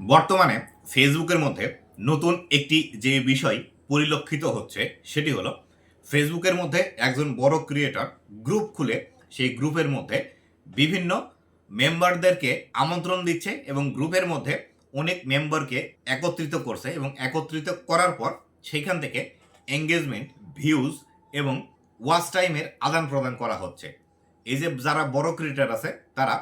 বর্তমানে ফেসবুকের মধ্যে নতুন একটি যে বিষয় পরিলক্ষিত হচ্ছে, সেটি হলো ফেসবুকের মধ্যে একজন বড় ক্রিয়েটর গ্রুপ খুলে সেই গ্রুপের মধ্যে বিভিন্ন মেম্বারদেরকে আমন্ত্রণ দিচ্ছে এবং গ্রুপের মধ্যে অনেক মেম্বারকে একত্রিত করছে এবং একত্রিত করার পর সেখান থেকে এঙ্গেজমেন্ট ভিউজ এবং ওয়াচ টাইমের আদান প্রদান করা হচ্ছে। এই যে যারা বড় ক্রিয়েটার আছে, তারা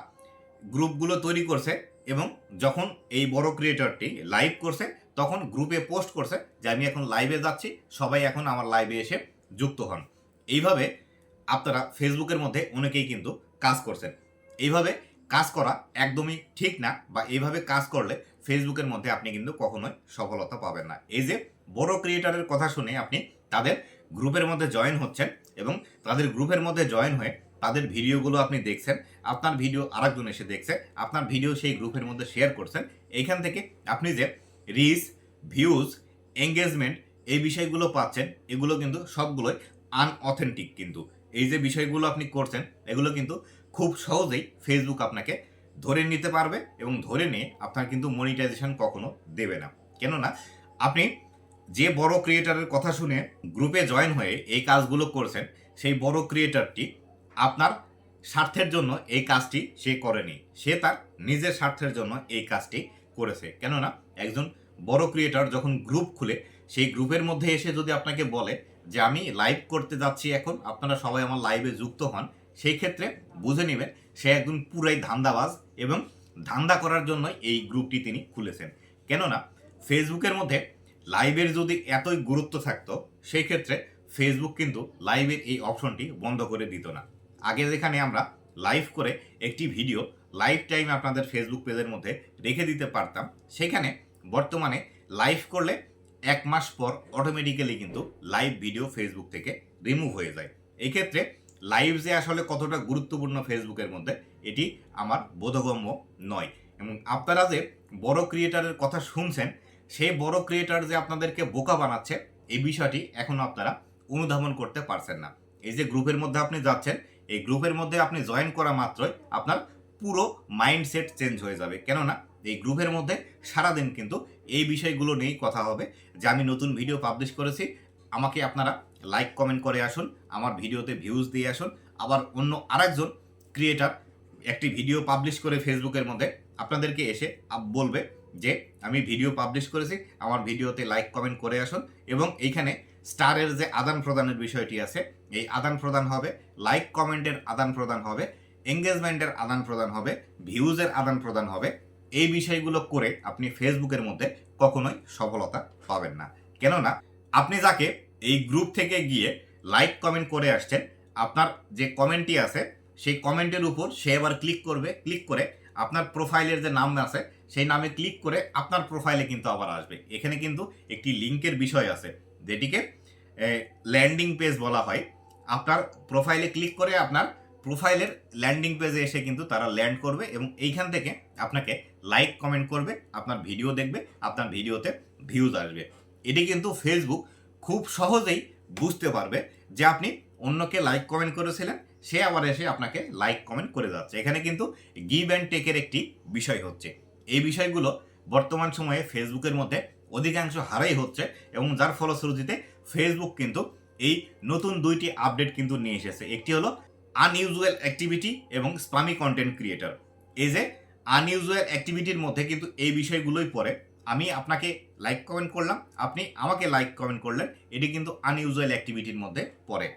গ্রুপগুলো তৈরি করছে এবং যখন এই বড় ক্রিয়েটরটি লাইভ করছে, তখন গ্রুপে পোস্ট করছে যে আমি এখন লাইভে যাচ্ছি, সবাই এখন আমার লাইভে এসে যুক্ত হন। এইভাবে আপনারা ফেসবুকের মধ্যে অনেকেই কিন্তু কাজ করছেন। এইভাবে কাজ করা একদমই ঠিক না বা এইভাবে কাজ করলে ফেসবুকের মধ্যে আপনি কিন্তু কখনোই সফলতা পাবেন না। এই যে বড় ক্রিয়েটারের কথা শুনে আপনি তাদের গ্রুপের মধ্যে জয়েন হচ্ছেন এবং তাদের গ্রুপের মধ্যে জয়েন হয়ে তাদের ভিডিওগুলো আপনি দেখছেন, আপনার ভিডিও আরেকজন এসে দেখছে, আপনার ভিডিও সেই গ্রুপের মধ্যে শেয়ার করছেন, এইখান থেকে আপনি যে রিচ ভিউজ এঙ্গেজমেন্ট এই বিষয়গুলো পাচ্ছেন, এগুলো কিন্তু সবগুলোই আনঅথেন্টিক কিন্তু। এই যে বিষয়গুলো আপনি করছেন, এগুলো কিন্তু খুব সহজেই ফেসবুক আপনাকে ধরে নিতে পারবে এবং ধরে নিয়ে আপনার কিন্তু মনিটাইজেশন কখনো দেবে না। কেননা, আপনি যে বড় ক্রিয়েটারের কথা শুনে গ্রুপে জয়েন হয়ে এই কাজগুলো করছেন, সেই বড় ক্রিয়েটারটি আপনার স্বার্থের জন্য এই কাজটি সে করেনি। সে তার নিজের স্বার্থের জন্য এই কাজটি করেছে। কেননা, একজন বড় ক্রিয়েটর যখন গ্রুপ খুলে, সেই গ্রুপের মধ্যে এসে যদি আপনাকে বলে যে, আমি লাইভ করতে যাচ্ছি এখন, আপনারা সবাই আমার লাইভে যুক্ত হন, সেই ক্ষেত্রে বুঝে নেবেন সে একজন পুরাই ধান্দাবাজ এবং ধান্দা করার জন্য এই গ্রুপটি তিনি খুলেছেন। কেননা ফেসবুকের মধ্যে লাইভের যদি এতই গুরুত্ব থাকতো, সেই ক্ষেত্রে ফেসবুক কিন্তু লাইভের এই অপশনটি বন্ধ করে দিত না। আগে যেখানে আমরা লাইভ করে একটি ভিডিও লাইভ টাইম আপনাদের ফেসবুক পেজের মধ্যে রেখে দিতে পারতাম, সেখানে বর্তমানে লাইভ করলে এক মাস পর অটোমেটিক্যালি কিন্তু লাইভ ভিডিও ফেসবুক থেকে রিমুভ হয়ে যায়। এক্ষেত্রে লাইভ যে আসলে কতটা গুরুত্বপূর্ণ ফেসবুকের মধ্যে, এটি আমার বোধগম্য নয়। এবং আপনারা যে বড় ক্রিয়েটারের কথা শুনছেন, সেই বড় ক্রিয়েটার যে আপনাদেরকে বোকা বানাচ্ছে, এই বিষয়টি এখনও আপনারা অনুধাবন করতে পারছেন না। এই যে গ্রুপের মধ্যে আপনি যাচ্ছেন এই গ্রুপের মধ্যে আপনি জয়েন করা মাত্রই আপনার পুরো মাইন্ডসেট চেঞ্জ হয়ে যাবে। কেননা এই গ্রুপের মধ্যে সারাদিন কিন্তু এই বিষয়গুলো নিয়েই কথা হবে যে আমি নতুন ভিডিও পাবলিশ করেছি, আমাকে আপনারা লাইক কমেন্ট করে আসুন, আমার ভিডিওতে ভিউজ দিয়ে আসুন। আবার অন্য আরেকজন ক্রিয়েটার একটি ভিডিও পাবলিশ করে ফেসবুকের মধ্যে আপনাদেরকে এসে বলবে যে, আমি ভিডিও পাবলিশ করেছি, আমার ভিডিওতে লাইক কমেন্ট করে আসুন। এবং এইখানে স্টারের যে আদান প্রদানের বিষয়টি আছে, এই আদান প্রদান হবে লাইক কমেন্টের আদান প্রদান হবে এঙ্গেজমেন্টের আদান প্রদান হবে ভিউজের আদান প্রদান হবে, এই বিষয়গুলো করে আপনি ফেসবুকের মধ্যে কখনোই সফলতা পাবেন না। কেননা, আপনি যাকে এই গ্রুপ থেকে গিয়ে লাইক কমেন্ট করে আসছেন, আপনার যে কমেন্টটি আছে, সেই কমেন্টের উপর সে এবার ক্লিক করবে ক্লিক করে আপনার প্রোফাইলের যে নাম আছে, সেই নামে ক্লিক করে আপনার প্রোফাইলে কিন্তু আবার আসবে। এখানে কিন্তু একটি লিঙ্কের বিষয় আছে। যেটিকে ল্যান্ডিং পেজ বলা হয়। আপনার প্রোফাইলে ক্লিক করে আপনার প্রোফাইলের ল্যান্ডিং পেজে এসে কিন্তু তারা ল্যান্ড করবে এবং এইখান থেকে আপনাকে লাইক কমেন্ট করবে, আপনার ভিডিও দেখবে, আপনার ভিডিওতে ভিউজ আসবে। এটি কিন্তু ফেসবুক খুব সহজেই বুঝতে পারবে যে আপনি অন্যকে লাইক কমেন্ট করেছিলেন, সে আবার এসে আপনাকে লাইক কমেন্ট করে যাচ্ছে। এখানে কিন্তু গিভ অ্যান্ড টেকের একটি বিষয় হচ্ছে। এই বিষয়গুলো বর্তমান সময়ে ফেসবুকের মধ্যে অধিকাংশ হারাই হচ্ছে এবং যার ফলশ্রুতিতে ফেসবুক কিন্তু এই নতুন দুইটি আপডেট কিন্তু নিয়ে এসেছে। একটি হলো আনইউজুয়াল অ্যাক্টিভিটি এবং স্পামি কন্টেন্ট ক্রিয়েটর এই যে আনইউজুয়াল অ্যাক্টিভিটির মধ্যে কিন্তু এই বিষয়গুলোই পড়ে। আমি আপনাকে লাইক কমেন্ট করলাম, আপনি আমাকে লাইক কমেন্ট করলেন, এটি কিন্তু আনইউজুয়াল অ্যাক্টিভিটির মধ্যে পড়ে।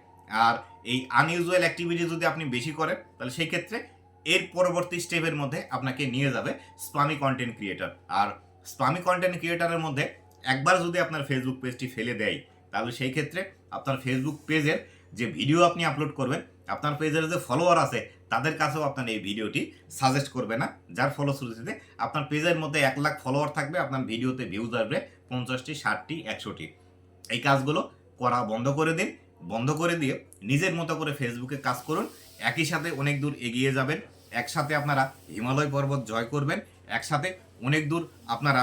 আর এই আনইউজুয়াল অ্যাক্টিভিটি যদি আপনি বেশি করেন, তাহলে সেই ক্ষেত্রে এর পরবর্তী স্টেপের মধ্যে আপনাকে নিয়ে যাবে স্পামি কন্টেন্ট ক্রিয়েটর আর স্পামি কন্টেন্ট ক্রিয়েটারের মধ্যে একবার যদি আপনার ফেসবুক পেজটি ফেলে দেয়, তাহলে সেই ক্ষেত্রে আপনার ফেসবুক পেজের যে ভিডিও আপনি আপলোড করবেন, আপনার পেজের যে ফলোয়ার আছে, তাদের কাছেও আপনার এই ভিডিওটি সাজেস্ট করবে না। যার ফলশ্রুতিতে আপনার পেজের মধ্যে এক লাখ ফলোয়ার থাকবে, আপনার ভিডিওতে ভিউজ আসবে পঞ্চাশটি, ষাটটি, একশোটি। এই কাজগুলো করা বন্ধ করে দিন। বন্ধ করে দিয়ে নিজের মতো করে ফেসবুকে কাজ করুন। একই সাথে অনেক দূর এগিয়ে যাবেন। একসাথে আপনারা হিমালয় পর্বত জয় করবেন। একসাথে অনেক দূর আপনারা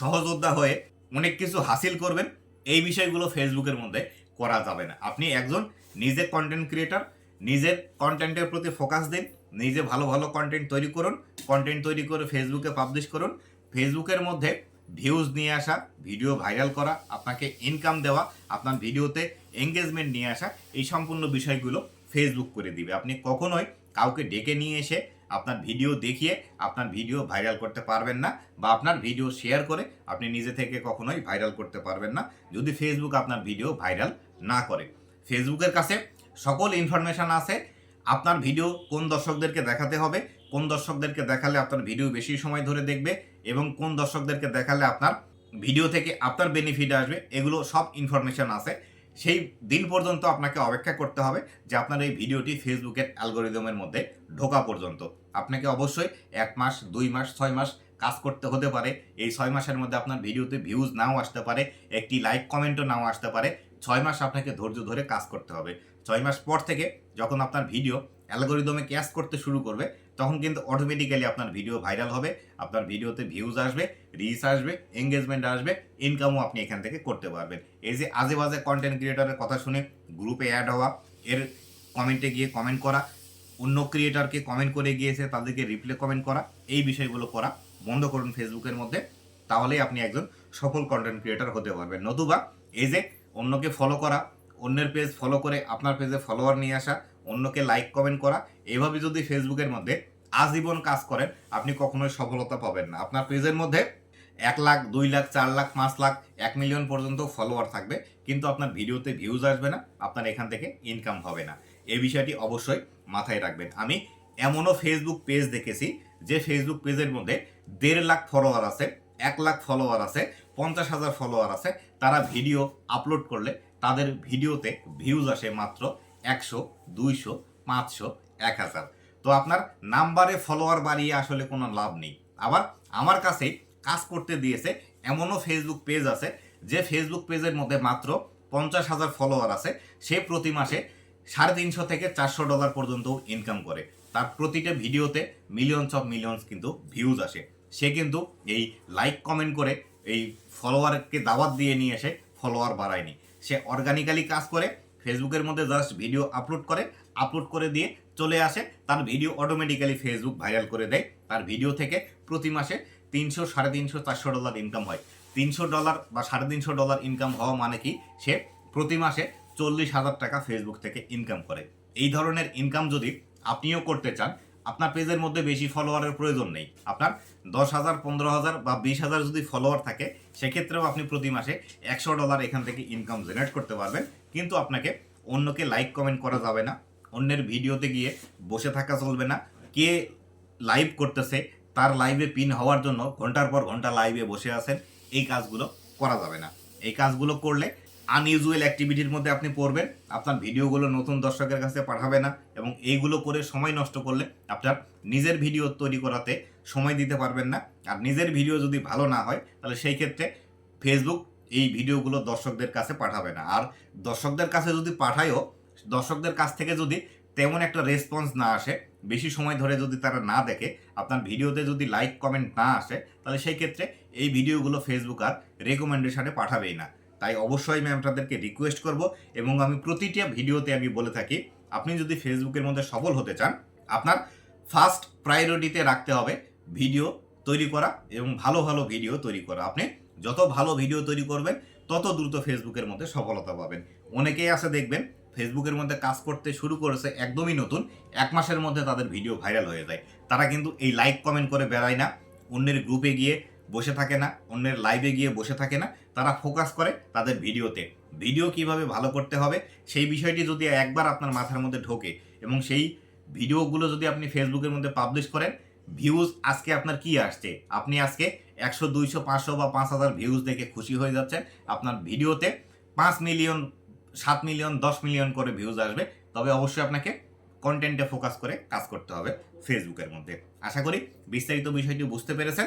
সহযোদ্ধা হয়ে অনেক কিছু হাসিল করবেন, এই বিষয়গুলো ফেসবুকের মধ্যে করা যাবে না। আপনি একজন নিজে কন্টেন্ট ক্রিয়েটার নিজের কন্টেন্টের প্রতি ফোকাস দিন, নিজে ভালো ভালো কন্টেন্ট তৈরি করুন কন্টেন্ট তৈরি করে ফেসবুকে পাবলিশ করুন। ফেসবুকের মধ্যে ভিউজ নিয়ে আসা ভিডিও ভাইরাল করা, আপনাকে ইনকাম দেওয়া, আপনার ভিডিওতে এঙ্গেজমেন্ট নিয়ে আসা, এই সম্পূর্ণ বিষয়গুলো ফেসবুক করে দিবে। আপনি কখনোই কাউকে ডেকে নিয়ে এসে আপনার ভিডিও দেখিয়ে আপনার ভিডিও ভাইরাল করতে পারবেন না বা আপনার ভিডিও শেয়ার করে আপনি নিজে থেকে কখনোই ভাইরাল করতে পারবেন না যদি ফেসবুক আপনার ভিডিও ভাইরাল না করে। ফেসবুকের কাছে সকল ইনফরমেশন আছে। আপনার ভিডিও কোন দর্শকদেরকে দেখাতে হবে, কোন দর্শকদেরকে দেখালে আপনার ভিডিও বেশি সময় ধরে দেখবে এবং কোন দর্শকদেরকে দেখালে আপনার ভিডিও থেকে আপনার বেনিফিট আসবে, এগুলো সব ইনফরমেশন আছে। সেই দিন পর্যন্ত আপনাকে অপেক্ষা করতে হবে যে আপনার এই ভিডিওটি ফেসবুকের অ্যালগোরিদমের মধ্যে ঢোকা পর্যন্ত। আপনাকে অবশ্যই এক মাস, দুই মাস, ছয় মাস কাজ করতে হতে পারে। এই ছয় মাসের মধ্যে আপনার ভিডিওতে ভিউজ নাও আসতে পারে, একটি লাইক কমেন্টও নাও আসতে পারে। ছয় মাস আপনাকে ধৈর্য ধরে কাজ করতে হবে। ছয় মাস পর থেকে যখন আপনার ভিডিও অ্যালগোরিদমে ক্যাশ করতে শুরু করবে, তখন কিন্তু অটোমেটিক্যালি আপনার ভিডিও ভাইরাল হবে, আপনার ভিডিওতে ভিউজ আসবে রিচ আসবে এঙ্গেজমেন্ট আসবে ইনকামও আপনি এখান থেকে করতে পারবেন। এই যে আজে বাজে কন্টেন্ট ক্রিয়েটারের কথা শুনে গ্রুপে অ্যাড হওয়া, এর কমেন্টে গিয়ে কমেন্ট করা অন্য ক্রিয়েটারকে কমেন্ট করে গিয়েছে, তাদেরকে রিপ্লে কমেন্ট করা, এই বিষয়গুলো করা বন্ধ করুন ফেসবুকের মধ্যে, তাহলেই আপনি একজন সফল কন্টেন্ট ক্রিয়েটার হতে পারবেন। নতুবা এই যে অন্যকে ফলো করা, অন্যের পেজ ফলো করে আপনার পেজে ফলোয়ার নিয়ে আসা, অন্যকে লাইক কমেন্ট করা, এভাবে যদি ফেসবুকের মধ্যে আজীবন কাজ করেন, আপনি কখনোই সফলতা পাবেন না। আপনার পেজের মধ্যে এক লাখ, দুই লাখ, চার লাখ, পাঁচ লাখ, এক মিলিয়ন পর্যন্ত ফলোয়ার থাকবে, কিন্তু আপনার ভিডিওতে ভিউজ আসবে না, আপনার এখান থেকে ইনকাম হবে না। এই বিষয়টি অবশ্যই মাথায় রাখবেন। আমি এমনও ফেসবুক পেজ দেখেছি, যে ফেসবুক পেজের মধ্যে দেড় লাখ ফলোয়ার আছে, এক লাখ ফলোয়ার আছে, পঞ্চাশ হাজার ফলোয়ার আছে, তারা ভিডিও আপলোড করলে তাদের ভিডিওতে ভিউজ আসে মাত্র একশো, দুইশো, পাঁচশো, এক হাজার। তো আপনার নাম্বারে ফলোয়ার বাড়িয়ে আসলে কোনো লাভ নেই। আবার আমার কাছে কাজ করতে দিয়েছে এমনও ফেসবুক পেজ আছে, যে ফেসবুক পেজের মধ্যে মাত্র পঞ্চাশ হাজার ফলোয়ার আছে, সে প্রতি মাসে সাড়ে তিনশো থেকে চারশো ডলার পর্যন্ত ইনকাম করে। তার প্রতিটা ভিডিওতে মিলিয়নস অফ মিলিয়নস কিন্তু ভিউজ আসে। সে কিন্তু এই লাইক কমেন্ট করে এই ফলোয়ারকে দাওয়াত দিয়ে নিয়ে এসে ফলোয়ার বাড়ায়নি। সে অর্গানিক্যালি কাজ করে ফেসবুকের মধ্যে জাস্ট ভিডিও আপলোড করে আপলোড করে দিয়ে চলে আসে। তার ভিডিও অটোমেটিক্যালি ফেসবুক ভাইরাল করে দেয়। তার ভিডিও থেকে প্রতি মাসে তিনশো, সাড়ে তিনশো, চারশো ডলার ইনকাম হয়। তিনশো ডলার বা সাড়ে তিনশো ডলার ইনকাম হওয়া মানে কি? সে প্রতি মাসে চল্লিশ হাজার টাকা ফেসবুক থেকে ইনকাম করে। এই ধরনের ইনকাম যদি আপনিও করতে চান, আপনার পেজের মধ্যে বেশি ফলোয়ারের প্রয়োজন নেই। আপনার দশ হাজার, পনেরো হাজার বা বিশ হাজার যদি ফলোয়ার থাকে, সেক্ষেত্রেও আপনি প্রতি মাসে একশো ডলার এখান থেকে ইনকাম জেনারেট করতে পারবেন। কিন্তু আপনাকে অন্যকে লাইক কমেন্ট করা যাবে না। অন্যের ভিডিওতে গিয়ে বসে থাকা চলবে না। কে লাইভ করতেছে, তার লাইভে পিন হওয়ার জন্য ঘণ্টার পর ঘণ্টা লাইভে বসে আছেন, এই কাজগুলো করা যাবে না। এই কাজগুলো করলে আনইউজুয়াল অ্যাক্টিভিটির মধ্যে আপনি পড়বেন। আপনার ভিডিওগুলো নতুন দর্শকের কাছে পাঠাবে না এবং এইগুলো করে সময় নষ্ট করলে আপনার নিজের ভিডিও তৈরি করাতে সময় দিতে পারবেন না। আর নিজের ভিডিও যদি ভালো না হয়, তাহলে সেই ক্ষেত্রে ফেসবুক এই ভিডিওগুলো দর্শকদের কাছে পাঠাবে না। আর দর্শকদের কাছে যদি পাঠায়ও, দর্শকদের কাছ থেকে যদি তেমন একটা রেসপন্স না আসে, বেশি সময় ধরে যদি তারা না দেখে, আপনার ভিডিওতে যদি লাইক কমেন্ট না আসে, তাহলে সেই ক্ষেত্রে এই ভিডিওগুলো ফেসবুক আর রেকমেন্ডেশনে পাঠাবেই না। তাই অবশ্যই আমি আপনাদেরকে রিকোয়েস্ট করব এবং আমি প্রতিটা ভিডিওতে আমি বলে থাকি, আপনি যদি ফেসবুকের মধ্যে সফল হতে চান, আপনার ফার্স্ট প্রায়োরিটিতে রাখতে হবে ভিডিও তৈরি করা এবং ভালো ভালো ভিডিও তৈরি করা। আপনি যত ভালো ভিডিও তৈরি করবেন, তত দ্রুত ফেসবুকের মধ্যে সফলতা পাবেন। অনেকেই আছে দেখবেন ফেসবুকের মধ্যে কাজ করতে শুরু করেছে একদমই নতুন, এক মাসের মধ্যে তাদের ভিডিও ভাইরাল হয়ে যায়। তারা কিন্তু এই লাইক কমেন্ট করে বেড়ায় না, অন্যের গ্রুপে গিয়ে বসে থাকে না, অন্যের লাইভে গিয়ে বসে থাকে না তারা ফোকাস করে তাদের ভিডিওতে। ভিডিও কীভাবে ভালো করতে হবে, সেই বিষয়টি যদি একবার আপনার মাথার মধ্যে ঢোকে এবং সেই ভিডিওগুলো যদি আপনি ফেসবুকের মধ্যে পাবলিশ করেন ভিউজ আজকে আপনার কি আসছে? আপনি আজকে একশো, দুইশো, পাঁচশো বা পাঁচ হাজার ভিউজ দেখে খুশি হয়ে যাচ্ছেন, আপনার ভিডিওতে পাঁচ মিলিয়ন সাত মিলিয়ন দশ মিলিয়ন করে ভিউজ আসবে, তবে অবশ্যই আপনাকে কন্টেন্টে ফোকাস করে কাজ করতে হবে ফেসবুকের মধ্যে। আশা করি বিস্তারিত বিষয়টি বুঝতে পেরেছেন।